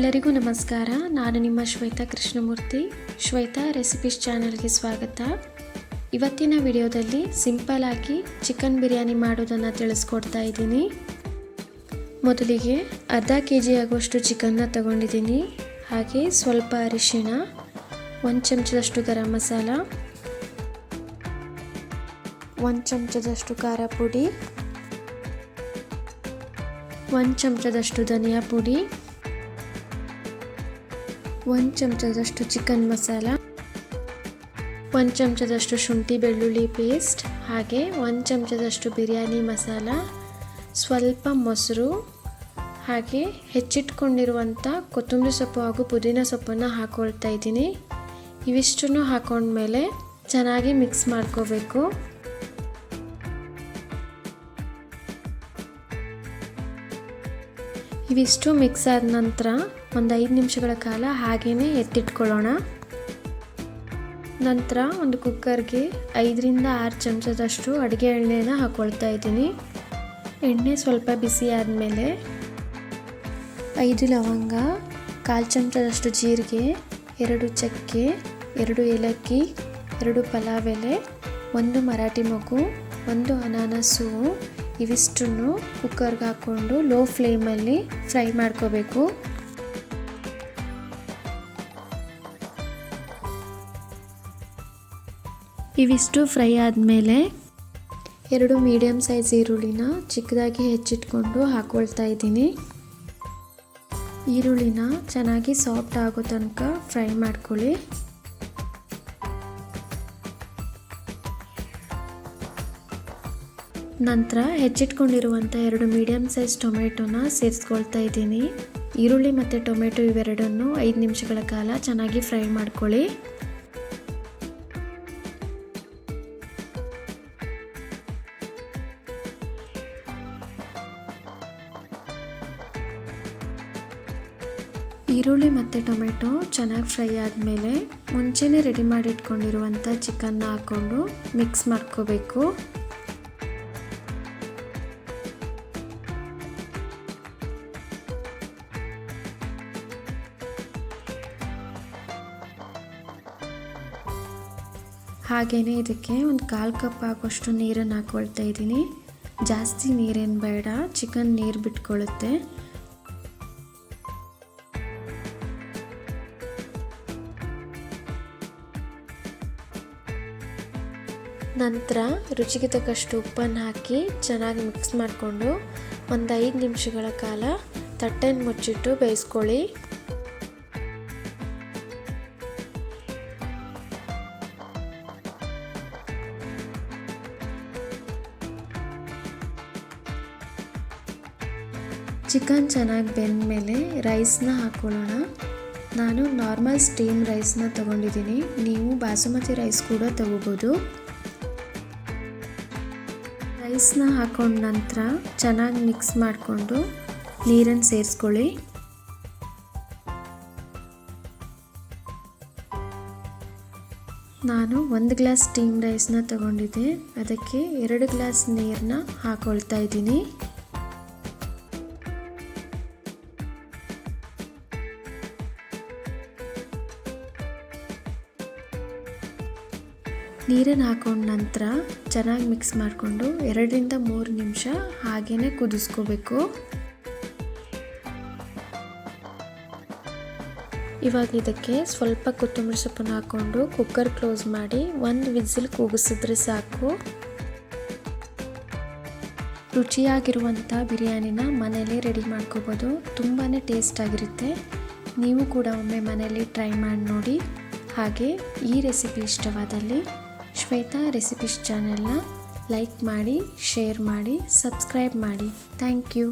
ಎಲ್ಲರಿಗೂ ನಮಸ್ಕಾರ. ನಾನು ನಿಮ್ಮ ಶ್ವೇತಾ ಕೃಷ್ಣಮೂರ್ತಿ. ಶ್ವೇತಾ ರೆಸಿಪೀಸ್ ಚಾನಲ್ಗೆ ಸ್ವಾಗತ. ಇವತ್ತಿನ ವಿಡಿಯೋದಲ್ಲಿ ಸಿಂಪಲ್ ಆಗಿ ಚಿಕನ್ ಬಿರಿಯಾನಿ ಮಾಡೋದನ್ನು ತಿಳಿಸ್ಕೊಡ್ತಾ ಇದ್ದೀನಿ. ಮೊದಲಿಗೆ ಅರ್ಧ ಕೆ ಜಿ ಆಗುವಷ್ಟು ಚಿಕನ್ನ ತಗೊಂಡಿದ್ದೀನಿ. ಹಾಗೆ ಸ್ವಲ್ಪ ಅರಿಶಿಣ, ಒಂದು ಚಮಚದಷ್ಟು ಗರಂ ಮಸಾಲ, ಒಂದು ಚಮಚದಷ್ಟು ಖಾರ ಪುಡಿ, ಒಂದು ಚಮಚದಷ್ಟು ಧನಿಯಾ ಪುಡಿ ಒಂದು ಚಮಚದಷ್ಟು ಚಿಕನ್ ಮಸಾಲ, ಒಂದು ಚಮಚದಷ್ಟು ಶುಂಠಿ ಬೆಳ್ಳುಳ್ಳಿ ಪೇಸ್ಟ್, ಹಾಗೆ ಒಂದು ಚಮಚದಷ್ಟು ಬಿರಿಯಾನಿ ಮಸಾಲ, ಸ್ವಲ್ಪ ಮೊಸರು, ಹಾಗೆ ಹೆಚ್ಚಿಟ್ಕೊಂಡಿರುವಂಥ ಕೊತ್ತಂಬರಿ ಸೊಪ್ಪು ಹಾಗೂ ಪುದೀನ ಸೊಪ್ಪನ್ನು ಹಾಕ್ಕೊಳ್ತಾ ಇದ್ದೀನಿ. ಇವಿಷ್ಟನ್ನು ಹಾಕೊಂಡ್ಮೇಲೆ ಚೆನ್ನಾಗಿ ಮಿಕ್ಸ್ ಮಾಡ್ಕೋಬೇಕು. ಇವಿಷ್ಟು ಮಿಕ್ಸ್ ಆದ ನಂತರ ಒಂದು ಐದು ನಿಮಿಷಗಳ ಕಾಲ ಹಾಗೇ ಎತ್ತಿಟ್ಕೊಳ್ಳೋಣ. ನಂತರ ಒಂದು ಕುಕ್ಕರ್ಗೆ ಐದರಿಂದ ಆರು ಚಮಚದಷ್ಟು ಅಡುಗೆ ಎಣ್ಣೆನ ಹಾಕ್ಕೊಳ್ತಾ ಇದ್ದೀನಿ. ಎಣ್ಣೆ ಸ್ವಲ್ಪ ಬಿಸಿ ಆದಮೇಲೆ ಐದು ಲವಂಗ, ಕಾಲು ಚಮಚದಷ್ಟು ಜೀರಿಗೆ, ಎರಡು ಚಕ್ಕೆ, ಎರಡು ಏಲಕ್ಕಿ, ಎರಡು ಪಲಾವ್ ಎಲೆ, ಒಂದು ಮರಾಠಿ ಮಗು, ಒಂದು ಅನಾನಸು ಇವಿಷ್ಟನ್ನು ಕುಕ್ಕರ್ಗೆ ಹಾಕ್ಕೊಂಡು ಲೋ ಫ್ಲೇಮಲ್ಲಿ ಫ್ರೈ ಮಾಡ್ಕೋಬೇಕು. ಇವಿಷ್ಟು ಫ್ರೈ ಆದಮೇಲೆ ಎರಡು ಮೀಡಿಯಮ್ ಸೈಜ್ ಈರುಳ್ಳಿನ ಚಿಕ್ಕದಾಗಿ ಹೆಚ್ಚಿಟ್ಕೊಂಡು ಹಾಕ್ಕೊಳ್ತಾ ಇದ್ದೀನಿ. ಈರುಳ್ಳಿನ ಚೆನ್ನಾಗಿ ಸಾಫ್ಟ್ ಆಗೋ ತನಕ ಫ್ರೈ ಮಾಡ್ಕೊಳ್ಳಿ. ನಂತರ ಹೆಚ್ಚಿಟ್ಕೊಂಡಿರುವಂಥ ಎರಡು ಮೀಡಿಯಮ್ ಸೈಜ್ ಟೊಮೆಟೊನ ಸೇರಿಸ್ಕೊಳ್ತಾ ಇದ್ದೀನಿ. ಈರುಳ್ಳಿ ಮತ್ತು ಟೊಮೆಟೊ ಇವೆರಡನ್ನು ಐದು ನಿಮಿಷಗಳ ಕಾಲ ಚೆನ್ನಾಗಿ ಫ್ರೈ ಮಾಡ್ಕೊಳ್ಳಿ. ಈರುಳ್ಳಿ ಮತ್ತು ಟೊಮೆಟೊ ಚೆನ್ನಾಗಿ ಫ್ರೈ ಆದಮೇಲೆ ಮುಂಚೆನೇ ರೆಡಿ ಮಾಡಿಟ್ಕೊಂಡಿರುವಂಥ ಚಿಕನ್ನ ಹಾಕ್ಕೊಂಡು ಮಿಕ್ಸ್ ಮಾಡ್ಕೋಬೇಕು. ಹಾಗೆಯೇ ಇದಕ್ಕೆ ಒಂದು ಕಾಲು ಕಪ್ ಆಗುವಷ್ಟು ನೀರನ್ನು ಹಾಕ್ಕೊಳ್ತಾ ಇದ್ದೀನಿ. ಜಾಸ್ತಿ ನೀರೇನು ಬೇಡ, ಚಿಕನ್ ನೀರು ಬಿಟ್ಕೊಳ್ಳುತ್ತೆ. ನಂತರ ರುಚಿಗೆ ತಕ್ಕಷ್ಟು ಉಪ್ಪನ್ನು ಹಾಕಿ ಚೆನ್ನಾಗಿ ಮಿಕ್ಸ್ ಮಾಡಿಕೊಂಡು ಒಂದು ಐದು ನಿಮಿಷಗಳ ಕಾಲ ತಟ್ಟೆನ ಮುಚ್ಚಿಟ್ಟು ಬೇಯಿಸ್ಕೊಳ್ಳಿ. ಚಿಕನ್ ಚೆನ್ನಾಗಿ ಬೆಂದಮೇಲೆ ರೈಸ್ನ ಹಾಕ್ಕೊಳ್ಳೋಣ. ನಾನು ನಾರ್ಮಲ್ ಸ್ಟೀಮ್ ರೈಸ್ನ ತೊಗೊಂಡಿದ್ದೀನಿ. ನೀವು ಬಾಸುಮತಿ ರೈಸ್ ಕೂಡ ತಗೋಬೋದು. ರೈಸ್ನ ಹಾಕೊಂಡ ನಂತರ ಚೆನ್ನಾಗಿ ಮಿಕ್ಸ್ ಮಾಡಿಕೊಂಡು ನೀರನ್ನು ಸೇರಿಸ್ಕೊಳ್ಳಿ. ನಾನು ಒಂದು ಗ್ಲಾಸ್ ಸ್ಟೀಮ್ ರೈಸ್ನ ತಗೊಂಡಿದ್ದೆ. ಅದಕ್ಕೆ ಎರಡು ಗ್ಲಾಸ್ ನೀರನ್ನ ಹಾಕೊಳ್ತಾ ಇದ್ದೀನಿ. ನೀರನ್ನು ಹಾಕೊಂಡ ನಂತರ ಚೆನ್ನಾಗಿ ಮಿಕ್ಸ್ ಮಾಡಿಕೊಂಡು ಎರಡರಿಂದ ಮೂರು ನಿಮಿಷ ಹಾಗೇ ಕುದಿಸ್ಕೋಬೇಕು. ಇವಾಗ ಇದಕ್ಕೆ ಸ್ವಲ್ಪ ಕೊತ್ತಂಬರಿ ಸೊಪ್ಪನ್ನು ಹಾಕ್ಕೊಂಡು ಕುಕ್ಕರ್ ಕ್ಲೋಸ್ ಮಾಡಿ ಒಂದು ವಿಸಿಲ್ ಕೂಗಿಸಿದ್ರೆ ಸಾಕು. ರುಚಿಯಾಗಿರುವಂಥ ಬಿರಿಯಾನಿನ ಮನೇಲಿ ರೆಡಿ ಮಾಡ್ಕೋಬೋದು. ತುಂಬಾ ಟೇಸ್ಟಾಗಿರುತ್ತೆ ನೀವು ಕೂಡ ಒಮ್ಮೆ ಮನೇಲಿ ಟ್ರೈ ಮಾಡಿ ನೋಡಿ. ಹಾಗೆ ಈ ರೆಸಿಪಿ ಇಷ್ಟವಾದಲ್ಲಿ. ಶ್ವೇತಾ ರೆಸಿಪೀಸ್ ಚಾನೆಲ್ನ ಲೈಕ್ ಮಾಡಿ ಶೇರ್ ಮಾಡಿ ಸಬ್ಸ್ಕ್ರೈಬ್ ಮಾಡಿ. Thank you.